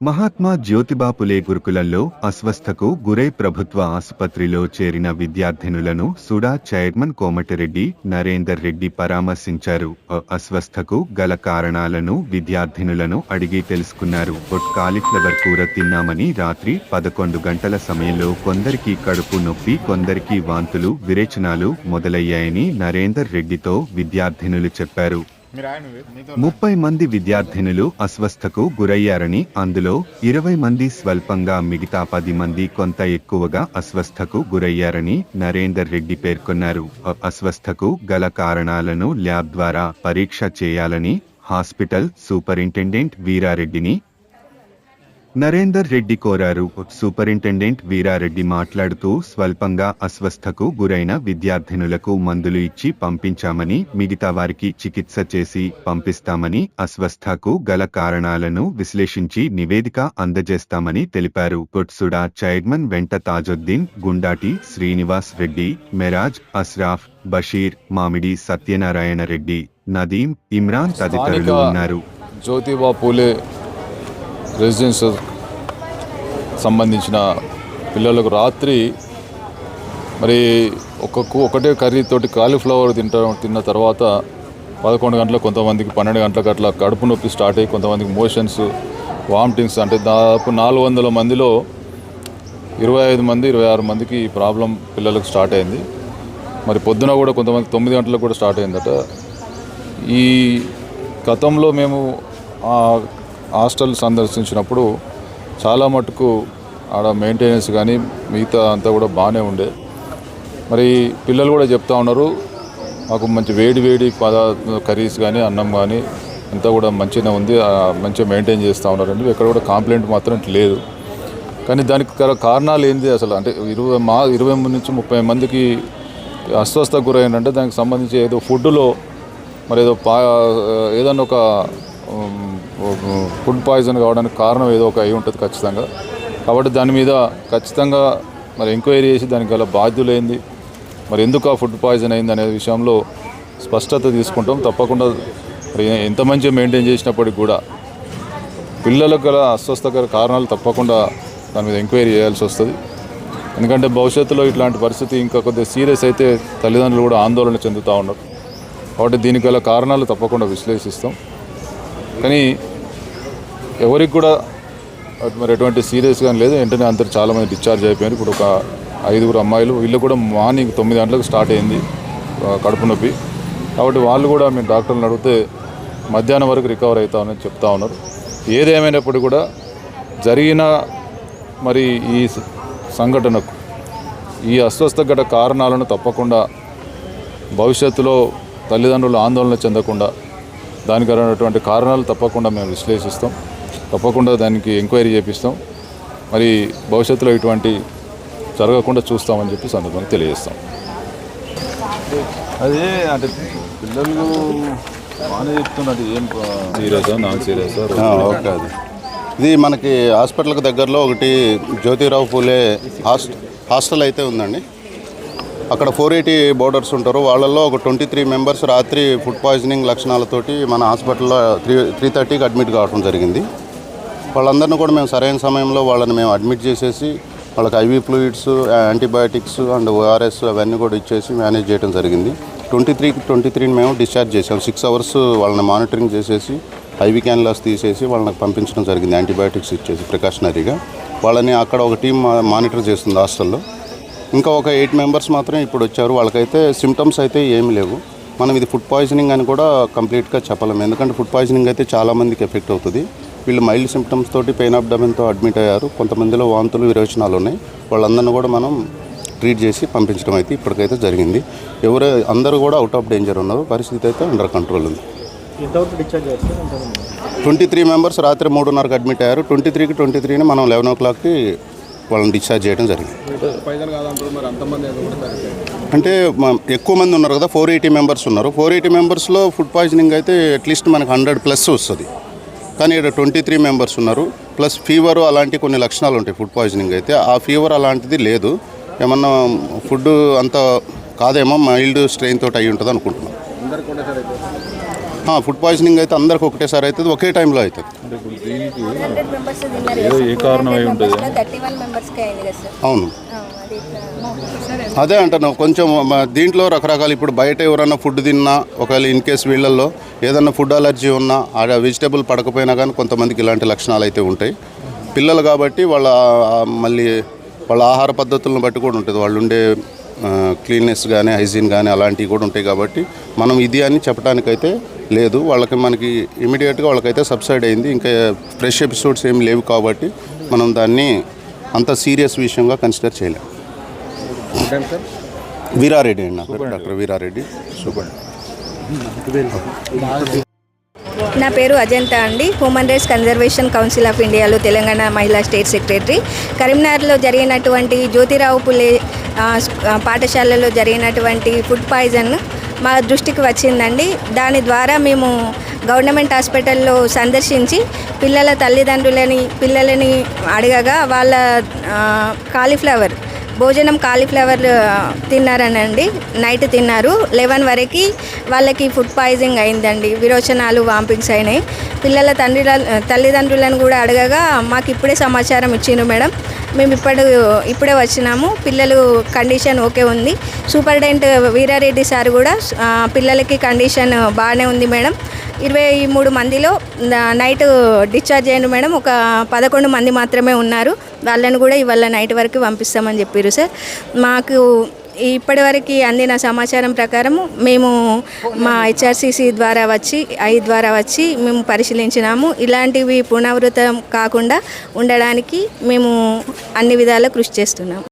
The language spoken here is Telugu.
మహాత్మా జ్యోతిబాపులే గురుకులంలో అస్వస్థకు గురై ప్రభుత్వ ఆసుపత్రిలో చేరిన విద్యార్థినులను సుడా చైర్మన్ కోమటిరెడ్డి నరేందర్ రెడ్డి పరామర్శించారు. అస్వస్థకు గల కారణాలను విద్యార్థినులను అడిగి తెలుసుకున్నారు. కాలిఫ్లవర్ కూర తిన్నామని రాత్రి పదకొండు గంటల సమయంలో కొందరికి కడుపు నొప్పి కొందరికి వాంతులు విరేచనాలు మొదలయ్యాయని నరేందర్ రెడ్డితో విద్యార్థినులు చెప్పారు. ముప్పై మంది విద్యార్థినులు అస్వస్థకు గురయ్యారని అందులో ఇరవై మంది స్వల్పంగా మిగతా పది మంది కొంత ఎక్కువగా అస్వస్థకు గురయ్యారని నరేందర్ రెడ్డి పేర్కొన్నారు. అస్వస్థకు గల కారణాలను ల్యాబ్ ద్వారా పరీక్ష చేయాలని హాస్పిటల్ సూపరింటెండెంట్ వీరారెడ్డిని నరేందర్ రెడ్డి కోరారు. సూపరింటెండెంట్ వీరారెడ్డి మాట్లాడుతూ స్వల్పంగా అస్వస్థకు గురైన విద్యార్థినులకు మందులు ఇచ్చి పంపించామని మిగతా వారికి చికిత్స చేసి పంపిస్తామని అస్వస్థకు గల కారణాలను విశ్లేషించి నివేదిక అందజేస్తామని తెలిపారు. కొట్సుడా చైర్మన్ వెంట తాజుద్దీన్ గుండాటి శ్రీనివాస్ రెడ్డి మెరాజ్ అస్రాఫ్ బషీర్ మామిడి సత్యనారాయణ రెడ్డి నదీం ఇమ్రాన్ తదితరులు ఉన్నారు. జ్యోతిబా పూలే రెసిడెన్స్ సంబంధించిన పిల్లలకు రాత్రి మరి ఒక్కొక్క ఒకటే కర్రీతోటి కాలీఫ్లవర్ తింటా తిన్న తర్వాత పదకొండు గంటలకు కొంతమందికి పన్నెండు గంటలకు అట్లా కడుపు నొప్పి స్టార్ట్ అయ్యి కొంతమందికి మోషన్స్ వామిటింగ్స్ అంటే దాదాపు నాలుగు వందల మందిలో ఇరవై ఐదు మంది ఇరవై ఆరు మందికి ఈ ప్రాబ్లం పిల్లలకు స్టార్ట్ అయింది. మరి పొద్దున కూడా కొంతమంది తొమ్మిది గంటలకు కూడా స్టార్ట్ అయిందట. ఈ గతంలో మేము హాస్టల్ సందర్శించినప్పుడు చాలా మటుకు ఆడ మెయింటెనెన్స్ కానీ మిగతా అంతా కూడా బాగానే ఉండే. మరి పిల్లలు కూడా చెప్తా ఉన్నారు మాకు మంచి వేడి వేడి పదార్థ కర్రీస్ కానీ అన్నం కానీ అంతా కూడా మంచిగా ఉంది ఆ, మంచిగా మెయింటైన్ చేస్తూ ఉన్నారండి ఎక్కడ కూడా కాంప్లైంట్ మాత్రం లేదు. కానీ దానికి గల కారణాలు ఏంది అసలు? అంటే ఇరవై మా ఇరవై నుంచి ముప్పై మందికి అస్వస్థకు గురైందంటే దానికి సంబంధించి ఏదో ఫుడ్లో మరి ఏదో పా ఏదన్నా ఒక ఫుడ్ పాయిజన్ కావడానికి కారణం ఏదో ఒక అయి ఉంటుంది ఖచ్చితంగా. కాబట్టి దాని మీద ఖచ్చితంగా మరి ఎంక్వైరీ చేసి దానికి గల బాధ్యులైంది. మరి ఎందుకు ఆ ఫుడ్ పాయిజన్ అయింది అనే విషయంలో స్పష్టత తీసుకుంటాం. తప్పకుండా మరి ఎంత మంచిగా మెయింటైన్ చేసినప్పటికి కూడా పిల్లలకు గల అస్వస్థకర కారణాలు తప్పకుండా దాని మీద ఎంక్వైరీ చేయాల్సి వస్తుంది. ఎందుకంటే భవిష్యత్తులో ఇట్లాంటి పరిస్థితి ఇంకా కొద్దిగా సీరియస్ అయితే తల్లిదండ్రులు కూడా ఆందోళన చెందుతూ ఉన్నారు. కాబట్టి దీనికి గల కారణాలు తప్పకుండా విశ్లేషిస్తాం. కానీ ఎవరికి కూడా మరి ఎటువంటి సీరియస్ కానీ లేదు. వెంటనే అందరు చాలామంది డిశ్చార్జ్ అయిపోయారు. ఇప్పుడు ఒక ఐదుగురు అమ్మాయిలు వీళ్ళు కూడా మార్నింగ్ తొమ్మిది గంటలకు స్టార్ట్ అయింది కడుపు నొప్పి. కాబట్టి వాళ్ళు కూడా మేము డాక్టర్లు అడిగితే మధ్యాహ్నం వరకు రికవర్ అవుతామని చెప్తా ఉన్నారు. ఏదేమైనప్పుడు కూడా జరిగిన మరి ఈ సంఘటనకు ఈ అస్వస్థ కారణాలను తప్పకుండా భవిష్యత్తులో తల్లిదండ్రులు ఆందోళన చెందకుండా దానికి అయినటువంటి కారణాలు తప్పకుండా మేము విశ్లేషిస్తాం. తప్పకుండా దానికి ఎంక్వైరీ చేపిస్తాం. మరి భవిష్యత్తులో ఇటువంటి జరగకుండా చూస్తామని చెప్పి సందర్భంగా తెలియజేస్తాం. అదే అంటే పిల్లలు బాగానే చెప్తున్నట్టు ఏం సీరియసా నాన్ సీరియసా? ఓకే అది. ఇది మనకి హాస్పిటల్కి దగ్గరలో ఒకటి జ్యోతిరావు పూలే హాస్ట్ హాస్టల్ అయితే ఉందండి. అక్కడ ఫోర్ ఎయిటీ బోర్డర్స్ ఉంటారు. వాళ్ళల్లో ఒక ట్వంటీ త్రీ మెంబర్స్ రాత్రి ఫుడ్ పాయిజనింగ్ లక్షణాలతోటి మన హాస్పిటల్లో త్రీ త్రీ థర్టీకి అడ్మిట్ కావడం జరిగింది. వాళ్ళందరినీ కూడా మేము సరైన సమయంలో వాళ్ళని మేము అడ్మిట్ చేసేసి వాళ్ళకి IV fluids antibiotics and ORS అవన్నీ కూడా ఇచ్చేసి మేనేజ్ చేయడం జరిగింది. ట్వంటీ త్రీకి ట్వంటీ త్రీని మేము డిశ్చార్జ్ చేసాం సిక్స్ అవర్స్ వాళ్ళని మానిటరింగ్ చేసేసి ఐవీ క్యాన్లాస్ తీసేసి వాళ్ళని పంపించడం జరిగింది. యాంటీబయాటిక్స్ ఇచ్చేసి ప్రికాషనరీగా. వాళ్ళని అక్కడ ఒక టీం మానిటర్ చేస్తుంది హాస్టల్లో. ఇంకా ఒక ఎయిట్ మెంబర్స్ మాత్రం ఇప్పుడు వచ్చారు. వాళ్ళకైతే సిమ్టమ్స్ అయితే ఏమీ లేవు. మనం ఇది ఫుడ్ పాయిజనింగ్ అని కూడా కంప్లీట్గా చెప్పలేము. ఎందుకంటే ఫుడ్ పాయిజనింగ్ అయితే చాలామందికి ఎఫెక్ట్ అవుతుంది. వీళ్ళు మైల్డ్ సిమ్టమ్స్ తోటి పెయిన్ అబ్డమెన్తో అడ్మిట్ అయ్యారు. కొంతమందిలో వాంతులు విరోచనాలు ఉన్నాయి. వాళ్ళందరినీ కూడా మనం ట్రీట్ చేసి పంపించడం అయితే ఇప్పటికైతే జరిగింది. ఎవరు అందరూ కూడా అవుట్ ఆఫ్ డేంజర్ ఉన్నారు. పరిస్థితి అయితే అండర్ కంట్రోల్ ఉంది. ట్వంటీ త్రీ మెంబర్స్ రాత్రి మూడున్నరకు అడ్మిట్ అయ్యారు. ట్వంటీ త్రీకి ట్వంటీ త్రీని మనం లెవెన్ ఓ క్లాక్కి వాళ్ళని డిశ్చార్జ్ చేయడం జరిగింది. అంటే ఎక్కువ మంది ఉన్నారు కదా ఫోర్ ఎయిటీ మెంబర్స్ ఉన్నారు. ఫోర్ ఎయిటీ మెంబర్స్లో ఫుడ్ పాయిజనింగ్ అయితే అట్లీస్ట్ మనకు హండ్రెడ్ ప్లస్ వస్తుంది. కానీ ఇక్కడ ట్వంటీ త్రీ మెంబర్స్ ఉన్నారు. ప్లస్ ఫీవర్ అలాంటి కొన్ని లక్షణాలు ఉంటాయి ఫుడ్ పాయిజనింగ్ అయితే. ఆ ఫీవర్ అలాంటిది లేదు. ఏమన్నా ఫుడ్ అంత కాదేమో మైల్డ్ స్ట్రెయిన్ తోటి అయి ఉంటుంది అనుకుంటున్నాం. ఫుడ్ పాయిజనింగ్ అయితే అందరికి ఒకటేసారి అవుతుంది ఒకే టైంలో అవుతుంది. అవును. అది అంటాను కొంచెం దీంట్లో రకరకాల ఇప్పుడు బయట ఎవరైనా ఫుడ్ తిన్నా ఒకవేళ ఇన్ కేస్ వీళ్ళల్లో ఏదన్నా ఫుడ్ అలర్జీ ఉన్నా ఆ వెజిటేబుల్ పడకపోయినా కానీ కొంతమందికి ఇలాంటి లక్షణాలు అయితే ఉంటాయి. పిల్లలు కాబట్టి వాళ్ళ మళ్ళీ వాళ్ళ ఆహార పద్ధతులను బట్టి కూడా ఉంటుంది. వాళ్ళు ఉండే క్లీన్నెస్ కానీ హైజీన్ కానీ అలాంటివి కూడా ఉంటాయి కాబట్టి మనం ఇది అని చెప్పడానికైతే లేదు వాళ్ళకి మనకి ఇమీడియట్గా వాళ్ళకైతే సబ్సైడ్ అయింది. ఇంకా ఫ్రెష్ ఎపిసోడ్స్ ఏమి లేవు కాబట్టి మనం దాన్ని అంత సీరియస్ విషయంగా కన్సిడర్ చేయలేం. వీరారెడ్డి అండి నా పేరు డాక్టర్ వీరారెడ్డి. చూపండి నా పేరు అజంత అండి. Human rights conservation council of ఇండియాలో తెలంగాణ మహిళా స్టేట్ సెక్రటరీ కరీంనగర్లో జరిగినటువంటి జ్యోతిరావు పులే పాఠశాలలో జరిగినటువంటి ఫుడ్ పాయిజన్ మా దృష్టికి వచ్చిందండి. దాని ద్వారా మేము గవర్నమెంట్ హాస్పిటల్లో సందర్శించి పిల్లల తల్లిదండ్రులని పిల్లలని అడగగా వాళ్ళ కాలీఫ్లవర్ భోజనం కాలీఫ్లవర్ తిన్నారనండి. నైట్ తిన్నారు. లెవెన్ వరకు వాళ్ళకి ఫుడ్ పాయిజనింగ్ అయిందండి. విరోచనాలు వాంపింగ్స్ అయినాయి. పిల్లల తండ్రి తల్లిదండ్రులను కూడా అడగగా మాకు ఇప్పుడే సమాచారం ఇచ్చిండ్రు మేడం. మేము ఇప్పుడు ఇప్పుడే వచ్చినాము. పిల్లలు కండిషన్ ఓకే ఉంది. సూపరింటెండెంట్ వీరారెడ్డి సార్ కూడా పిల్లలకి కండిషన్ బాగానే ఉంది మేడం. ఇరవై మూడు మందిలో నైట్ డిశ్చార్జ్ అయ్యారు మేడం. ఒక పదకొండు మంది మాత్రమే ఉన్నారు. వాళ్ళని కూడా ఇవాళ నైట్ వరకు పంపిస్తామని చెప్పారు సార్. మాకు ఇప్పటివరకు అందిన సమాచారం ప్రకారం మేము మా హెచ్ఆర్సీసీ ద్వారా వచ్చి ఐ ద్వారా వచ్చి మేము పరిశీలించినాము. ఇలాంటివి పునరావృతం కాకుండా ఉండడానికి మేము అన్ని విధాలా కృషి చేస్తున్నాం